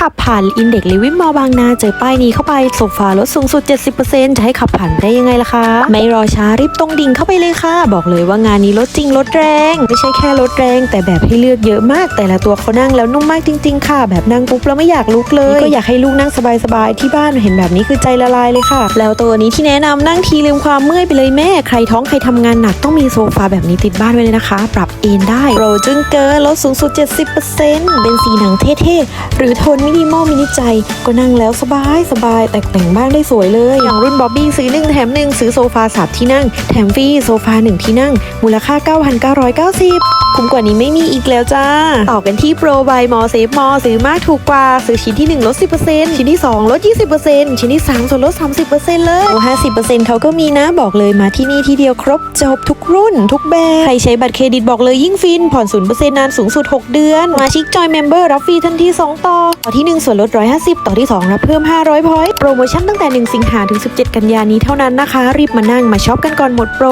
ขับผ่านอินเด็กลิวิมมอบางนาเจอป้ายนี้เข้าไปโซฟาลดสูงสุด 70%จะให้ขับผ่านได้ยังไงล่ะคะ ไม่รอช้ารีบตรงดิ่งเข้าไปเลยค่ะ บอกเลยว่างานนี้ลดจริงลดแรง ไม่ใช่แค่ลดแรง แต่แบบให้เลือกเยอะมาก แต่ละตัวเขานั่งแล้วนุ่มมากจริง ๆ ค่ะ แบบนั่งปุ๊บแล้วไม่อยากลุกเลย ก็อยากให้ลูกนั่งสบายๆที่บ้านเห็นแบบนี้คือใจละลายเลยค่ะ แล้วตัวนี้ที่แนะนำนั่งทีลืมความเมื่อยไปเลยแม่ ใครท้องใครทำงานหนักต้องมีโซฟาแบบนี้ติดบ้านไว้เลยนะคะ ปรับเอนได้โปรจึงเกินลดสูงสุด 70%เป็นสีหนังเท่ๆหรือโทนมินิมอลมินิใจ ก็นั่งแล้วสบายสบายแต่แต่งบ้านได้สวยเลย อย่างรุ่นบ๊อบบี้ซื้อหนึ่งแถมหนึ่งซื้อโซฟาสับที่นั่ง แถมฟรีโซฟาหนึ่งที่นั่ง มูลค่า 9,990 คุ้มกว่านี้ไม่มีอีกแล้วจ้า ต่อกันที่โปรบายมอเซฟมอซื้อมากถูกกว่า ซื้อชิ้นที่ 1 ลด 10%ชิ้นที่ 2 ลด 20%ชิ้นที่ 3 ส่วนลด 30%เลยโอ้50%เขาก็มีนะบอกเลยมาที่นี่ที่เดียวครบจบทุกรุ่น ทุกแบบใครใช้บัตรเครดิตบอกเลยยิ่งฟินผ่อน0%นานสูงสุด 6 เดือน มาชิกจอยเมมเบอร์รับฟรีทันที 2 ต่อต่อที่ 1 ส่วนลด 150 ต่อที่ 2 รับเพิ่ม 500พอยต์โปรโมชั่นตั้งแต่ 1 สิงหาถึง 17 กันยายนี้เท่านั้นนะคะ รีบมานั่งมาช็อปกันก่อนหมดโปร